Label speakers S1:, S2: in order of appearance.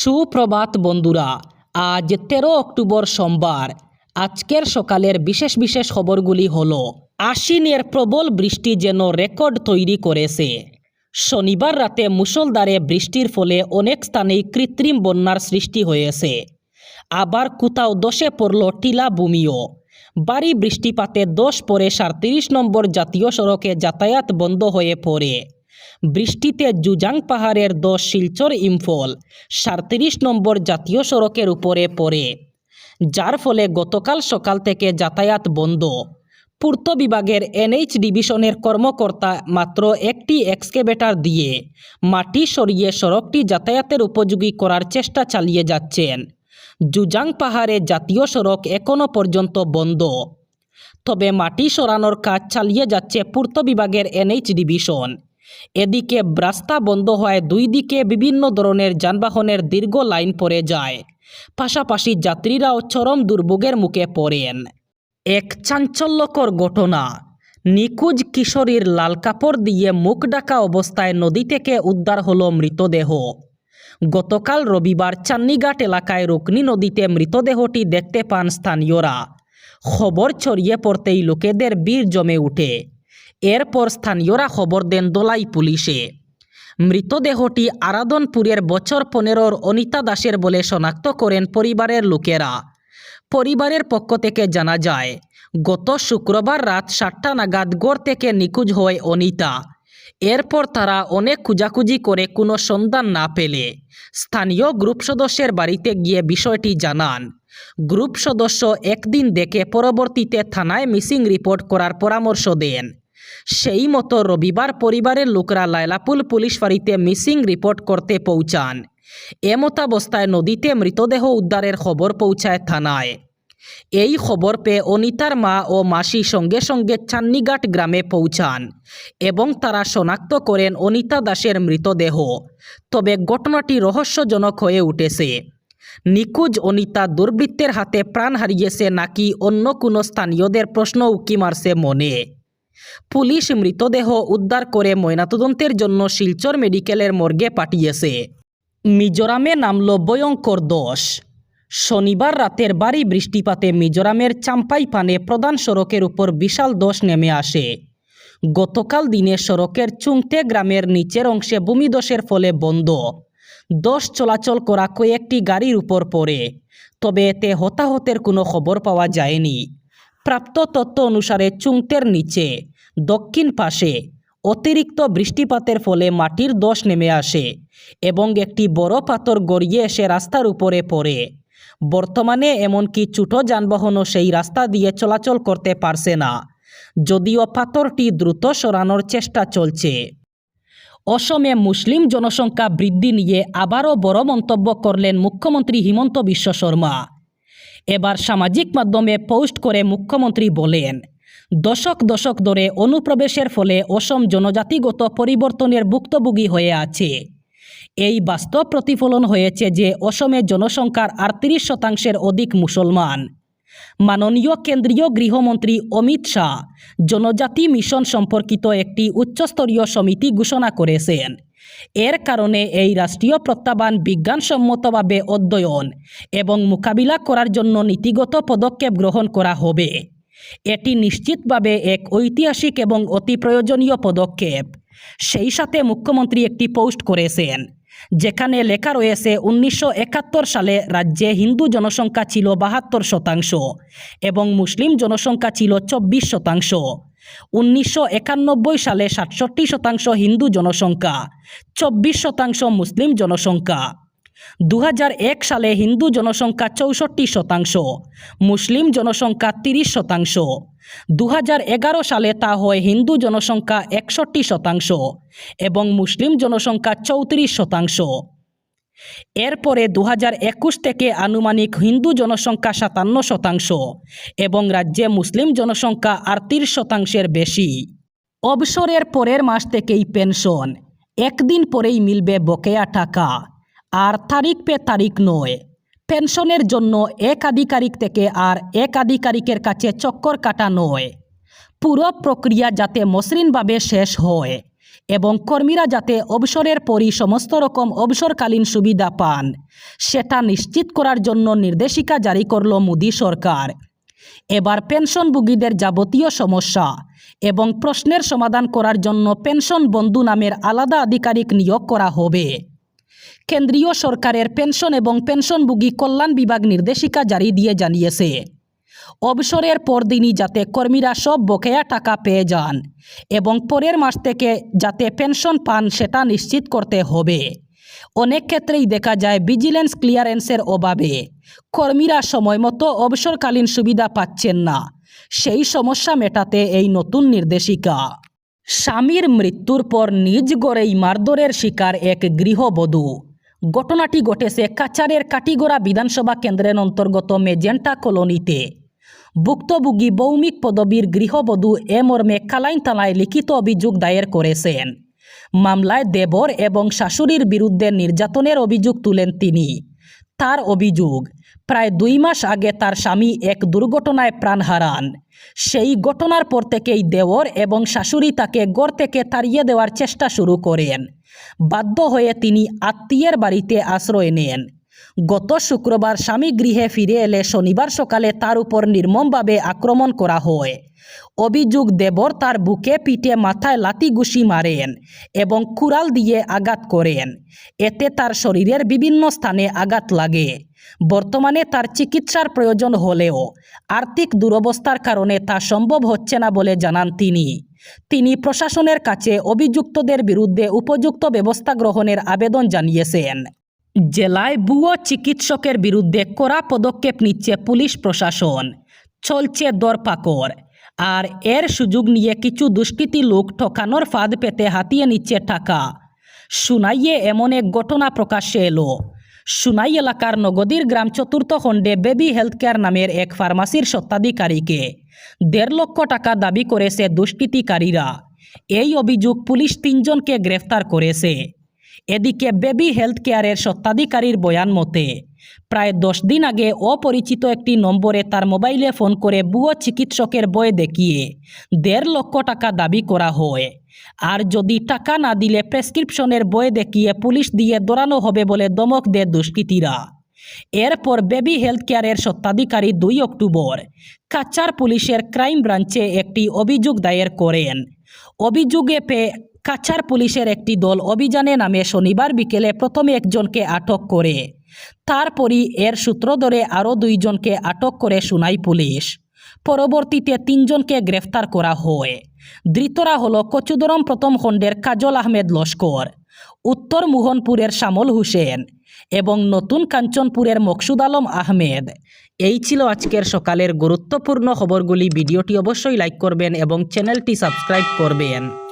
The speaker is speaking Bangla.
S1: সুপ্রভাত বন্ধুরা আজ তেরো অক্টোবর সোমবার আজকের সকালের বিশেষ বিশেষ খবরগুলি হল আশ্বিনের প্রবল বৃষ্টি যেন রেকর্ড তৈরি করেছে শনিবার রাতে মুসলদারে বৃষ্টির ফলে অনেক স্থানেই কৃত্রিম বন্যার সৃষ্টি হয়েছে আবার কোথাও দশে পড়ল টিলা ভূমিও বাড়ি বৃষ্টিপাতে দশ পরে সাড়ত্রিশ নম্বর জাতীয় সড়কে যাতায়াত বন্ধ হয়ে পড়ে বৃষ্টিতে জুজাং পাহাড়ের দশ শিলচর ইম্ফল সাঁত্রিশ নম্বর জাতীয় সড়কের উপরে পড়ে যার ফলে গতকাল সকাল থেকে যাতায়াত বন্ধ পূর্ত বিভাগের এনএইচ ডিভিশনের কর্মকর্তা মাত্র একটি এক্সকেভেটার দিয়ে মাটি সরিয়ে সড়কটি যাতায়াতের উপযোগী করার চেষ্টা চালিয়ে যাচ্ছেন জুজাং পাহাড়ে জাতীয় সড়ক এখনও পর্যন্ত বন্ধ তবে মাটি সরানোর কাজ চালিয়ে যাচ্ছে পূর্ত বিভাগের এনএইচ ডিভিশন এদিকে রাস্তা বন্ধ হওয়ায় দুই দিকে বিভিন্ন ধরনের যানবাহনের দীর্ঘ লাইন পড়ে যায় পাশাপাশি যাত্রীরাও চরম দুর্ভোগের মুখে পড়েন
S2: এক চাঞ্চল্যকর ঘটনা নিখোঁজ কিশোরীর লাল কাপড় দিয়ে মুখ ডাকা অবস্থায় নদী থেকে উদ্ধার হল মৃতদেহ গতকাল রবিবার চান্নিঘাট এলাকায় রুকনি নদীতে মৃতদেহটি দেখতে পান স্থানীয়রা খবর ছড়িয়ে পড়তেই লোকেদের বীর জমে উঠে এরপর স্থানীয়রা খবর দেন দোলাই পুলিশে মৃতদেহটি আরাধনপুরের বছর পনেরোর অনিতা দাসের বলে শনাক্ত করেন পরিবারের লোকেরা পরিবারের পক্ষ থেকে জানা যায় গত শুক্রবার রাত সাতটা নাগাদ গড় থেকে নিখোঁজ হয় অনিতা এরপর তারা অনেক খুঁজাখুঁজি করে কোনো সন্ধান না পেলে স্থানীয় গ্রুপ সদস্যের বাড়িতে গিয়ে বিষয়টি জানান গ্রুপ সদস্য একদিন দেখে পরবর্তীতে থানায় মিসিং রিপোর্ট করার পরামর্শ দেন সেই মতো রবিবার পরিবারের লোকরা লায়লাপুল পুলিশ ফাঁড়িতে মিসিং রিপোর্ট করতে পৌঁছান এমতাবস্থায় নদীতে মৃতদেহ উদ্ধারের খবর পৌঁছায় থানায় এই খবর পেয়ে অনিতার মা ও মাসি সঙ্গে সঙ্গে চান্নিঘাট গ্রামে পৌঁছান এবং তারা শনাক্ত করেন অনিতা দাসের মৃতদেহ তবে ঘটনাটি রহস্যজনক হয়ে উঠেছে নিকুজ অনিতা দুর্বৃত্তের হাতে প্রাণ হারিয়েছে নাকি অন্য কোনো স্থানীয়দের প্রশ্ন উকি মারছে মনে পুলিশ মৃতদেহ উদ্ধার করে ময়নাতদন্তের জন্য শিলচর মেডিকেলের মর্গে পাঠিয়েছে মিজোরামে নামল ভয়ঙ্কর দশ শনিবার রাতের বাড়ি বৃষ্টিপাতে মিজোরামের চাম্পাইপানে প্রধান সড়কের উপর বিশাল দোষ নেমে আসে গতকাল দিনে সড়কের চুংতে গ্রামের নিচের অংশে ভূমিদোষের ফলে বন্ধ দশ চলাচল করা কয়েকটি গাড়ির উপর পড়ে তবে এতে হতাহতের কোনো খবর পাওয়া যায়নি প্রাপ্ত তত্ত্ব অনুসারে চুংতের নিচে দক্ষিণ পাশে অতিরিক্ত বৃষ্টিপাতের ফলে মাটির দোষ নেমে আসে এবং একটি বড় পাথর গড়িয়ে এসে রাস্তার উপরে পড়ে বর্তমানে এমনকি ছোট যানবাহনও সেই রাস্তা দিয়ে চলাচল করতে পারছে না যদিও পাথরটি দ্রুত সরানোর চেষ্টা চলছে অসমে মুসলিম জনসংখ্যা বৃদ্ধি নিয়ে আবারও বড় মন্তব্য করলেন মুখ্যমন্ত্রী হিমন্ত বিশ্ব শর্মা এবার সামাজিক মাধ্যমে পোস্ট করে মুখ্যমন্ত্রী বলেন দশক দশক ধরে অনুপ্রবেশের ফলে অসম জনজাতিগত পরিবর্তনের ভুক্তভোগী হয়ে আছে এই বাস্তব প্রতিফলন হয়েছে যে অসমে জনসংখ্যার আটত্রিশ শতাংশের অধিক মুসলমান মাননীয় কেন্দ্রীয় গৃহমন্ত্রী অমিত শাহ জনজাতি মিশন সম্পর্কিত একটি উচ্চস্তরীয় সমিতি ঘোষণা করেছেন এর কারণে এই রাষ্ট্রীয় প্রত্যাবান বিজ্ঞানসম্মতভাবে অধ্যয়ন এবং মোকাবিলা করার জন্য নীতিগত পদক্ষেপ গ্রহণ করা হবে এটি নিশ্চিতভাবে এক ঐতিহাসিক এবং অতি প্রয়োজনীয় পদক্ষেপ সেই সাথে মুখ্যমন্ত্রী একটি পোস্ট করেছেন যেখানে লেখা রয়েছে উনিশশো সালে রাজ্যে হিন্দু জনসংখ্যা ছিল বাহাত্তর শতাংশ এবং মুসলিম জনসংখ্যা ছিল চব্বিশ শতাংশ উনিশশো সালে সাতষট্টি শতাংশ হিন্দু জনসংখ্যা চব্বিশ শতাংশ মুসলিম জনসংখ্যা দু সালে হিন্দু জনসংখ্যা চৌষট্টি শতাংশ মুসলিম জনসংখ্যা তিরিশ শতাংশ দু সালে তা হয় হিন্দু জনসংখ্যা একষট্টি শতাংশ এবং মুসলিম জনসংখ্যা চৌত্রিশ শতাংশ এরপরে দু হাজার থেকে আনুমানিক হিন্দু জনসংখ্যা সাতান্ন শতাংশ এবং রাজ্যে মুসলিম জনসংখ্যা আটত্রিশ শতাংশের বেশি অবসরের পরের মাস থেকেই পেনশন একদিন পরেই মিলবে বকেয়া টাকা আর তারিখ পে তারিখ নয় পেনশনের জন্য এক আধিকারিক থেকে আর এক আধিকারিকের কাছে চক্কর কাটা নয় পুরো প্রক্রিয়া যাতে মসৃণভাবে শেষ হয় এবং কর্মীরা যাতে অবসরের পরই সমস্ত রকম অবসরকালীন সুবিধা পান সেটা নিশ্চিত করার জন্য নির্দেশিকা জারি করল মোদী সরকার এবার পেনশনভোগীদের যাবতীয় সমস্যা এবং প্রশ্নের সমাধান করার জন্য পেনশন বন্ধু নামের আলাদা আধিকারিক নিয়োগ করা হবে কেন্দ্রীয় সরকারের পেনশন এবং পেনশনভোগী কল্যাণ বিভাগ নির্দেশিকা জারি দিয়ে জানিয়েছে অবসরের পর দিনই যাতে কর্মীরা সব বকেয়া টাকা পেয়ে যান এবং পরের মাস থেকে যাতে পেনশন পান সেটা নিশ্চিত করতে হবে অনেক ক্ষেত্রেই দেখা যায় ভিজিলেন্স ক্লিয়ারেন্সের অভাবে কর্মীরা সময় মতো অবসরকালীন সুবিধা পাচ্ছেন না সেই সমস্যা মেটাতে এই নতুন নির্দেশিকা স্বামীর মৃত্যুর পর নিজ গড়েই মারদরের শিকার এক গৃহবধূ ঘটনাটি ঘটেছে কাচারের কাটিগড়া বিধানসভা কেন্দ্রের অন্তর্গত মেজেন্টা কলোনিতে ভুক্তভোগী বৌমিক পদবীর গৃহবধূ এ মর্মে কালাইন থানায় লিখিত অভিযোগ দায়ের করেছেন মামলায় দেবর এবং শাশুড়ির বিরুদ্ধে নির্যাতনের অভিযোগ তুলেন তিনি তার অভিযোগ প্রায় দুই মাস আগে তার স্বামী এক দুর্ঘটনায় প্রাণ হারান সেই ঘটনার পর থেকেই দেওর এবং শাশুড়ি তাকে গড় থেকে তাড়িয়ে দেওয়ার চেষ্টা শুরু করেন বাধ্য হয়ে তিনি আত্মীয়ের বাড়িতে আশ্রয় নেন গত শুক্রবার স্বামী গৃহে ফিরে এলে শনিবার সকালে তার উপর নির্মমভাবে আক্রমণ করা হয় অভিযোগ দেবর তার বুকে পিঠে মাথায় লাতি ঘুষি মারেন এবং কুড়াল দিয়ে আঘাত করেন এতে তার শরীরের বিভিন্ন স্থানে আঘাত লাগে বর্তমানে তার চিকিৎসার প্রয়োজন হলেও আর্থিক দুরবস্থার কারণে তা সম্ভব হচ্ছে না বলে জানান তিনি তিনি প্রশাসনের কাছে অভিযুক্তদের বিরুদ্ধে উপযুক্ত ব্যবস্থা গ্রহণের আবেদন জানিয়েছেন জেলায় ভুয়ো চিকিৎসকের বিরুদ্ধে কড়া পদক্ষেপ নিচ্ছে পুলিশ প্রশাসন চলছে দরপাকড় আর এর সুযোগ নিয়ে কিছু দুষ্কৃতী লোক ঠকানোর ফাঁদ পেতে হাতিয়ে নিচ্ছে টাকা সুনাইয়ে এমন এক ঘটনা প্রকাশ্যে এলো সুনাই এলাকার নগদীর গ্রাম চতুর্থ খণ্ডে বেবি হেলথ কেয়ার নামের এক ফার্মাসির সত্ত্বাধিকারীকে দেড় লক্ষ টাকা দাবি করেছে দুষ্কৃতিকারীরা এই অভিযোগ পুলিশ তিনজনকে গ্রেফতার করেছে এদিকে বেবি হেলথ কেয়ারের স্বত্বাধিকারীর বয়ান মতে প্রায় দশ দিন আগে অপরিচিত একটি নম্বরে তার মোবাইলে ফোন করে বুয়ো চিকিৎসকের বই দেখিয়ে দেড় লক্ষ টাকা দাবি করা হয় আর যদি টাকা না দিলে প্রেসক্রিপশনের বই দেখিয়ে পুলিশ দিয়ে দৌড়ানো হবে বলে দমক দেয় দুষ্কৃতীরা এরপর বেবি হেলথ কেয়ারের স্বত্বাধিকারী দুই অক্টোবর কাচার পুলিশের ক্রাইম ব্রাঞ্চে একটি অভিযোগ দায়ের করেন অভিযোগে পেয়ে কাছার পুলিশের একটি দল অভিযানে নামে শনিবার বিকেলে প্রথমে একজনকে আটক করে তারপরই এর সূত্র ধরে আরও দুইজনকে আটক করে শুনাই পুলিশ পরবর্তীতে তিনজনকে গ্রেফতার করা হয় ধৃতরা হল কচুদরম প্রথম খণ্ডের কাজল আহমেদ লস্কর উত্তর মোহনপুরের শামল হুসেন এবং নতুন কাঞ্চনপুরের মকসুদ আলম আহমেদ এই ছিল আজকের সকালের গুরুত্বপূর্ণ খবরগুলি ভিডিওটি অবশ্যই লাইক করবেন এবং চ্যানেলটি সাবস্ক্রাইব করবেন